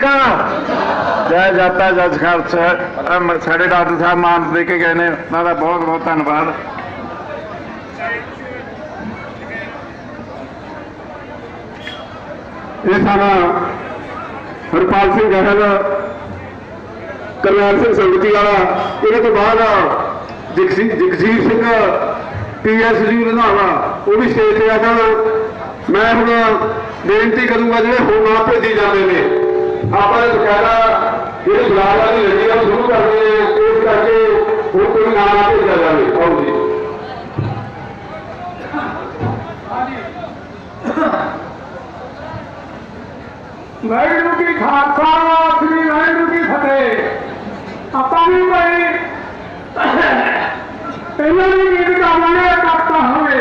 ਕਾ ਜੈ ਜਾਤਾ ਜਜ ਖਾਲਸਾ ਸਾਡੇ ਡਾਕਟਰ ਸਾਹਿਬ ਮਾਨ ਦੇ ਕੇ ਗਏ ਨੇ। ਉਹਨਾਂ ਦਾ ਬਹੁਤ ਬਹੁਤ ਧੰਨਵਾਦ। ਇਹ ਸਾਡਾ ਹਰਪਾਲ ਸਿੰਘ ਗਹਿਲ ਕਰਨੈਲ ਸਿੰਘ ਸੰਗਤੀ ਵਾਲਾ। ਇਹਦੇ ਤੋਂ ਬਾਅਦ ਜਗਜੀਤ ਸਿੰਘ ਪੀਐਸਯੂ ਰੰਧਾਵਾ ਉਹ ਵੀ ਸਟੇਜ ਤੇ ਆ ਜਾਣ ਮੈਂ ਹੁਣ ਬੇਨਤੀ ਕਰੂੰਗਾ, ਜਿਹੜੇ ਹੁਣ ਨਾ ਭੇਜੀ ਜਾਂਦੇ ਨੇ ਆਪਾਂ ਇਹ ਬਕਾਇਦਾ ਜਿਹੜੇ ਬੁਲਾਵਾ ਦੀ ਲੱਗੀ ਆ ਸ਼ੁਰੂ ਕਰਦੇ ਨੇ ਇਸ ਕਰਕੇ ਹੁਣ ਕੋਈ ਨਾਂ ਨਾ ਭੇਜਿਆ ਜਾਵੇ। ਆਓ ਜੀ। ਵਾਹਿਗੁਰੂ ਕੀ ਖਾਲਸਾ, ਸ੍ਰੀ ਵਾਹਿਗੁਰੂ ਕੀ ਫਤਿਹ। ਆਪਾਂ ਵੀ ਕੋਈ ਪਹਿਲਾਂ ਵੀ ਗੀਤ ਗਾਵਾਂਗੇ ਕਰਤਾ ਹੋਵੇ।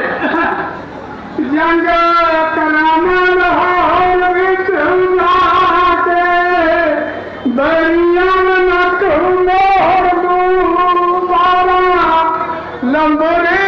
ਜੰਗ बल्लम न तुम लंबरे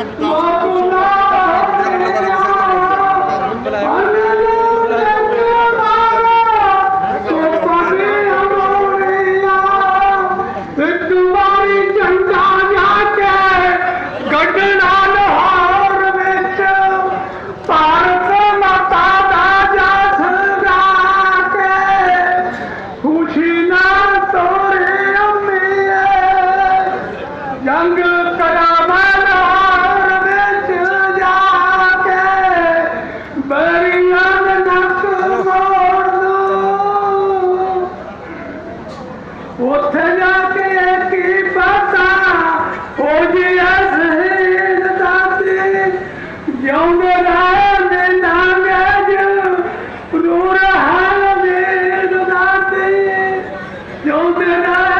ਆ பிறந்தார்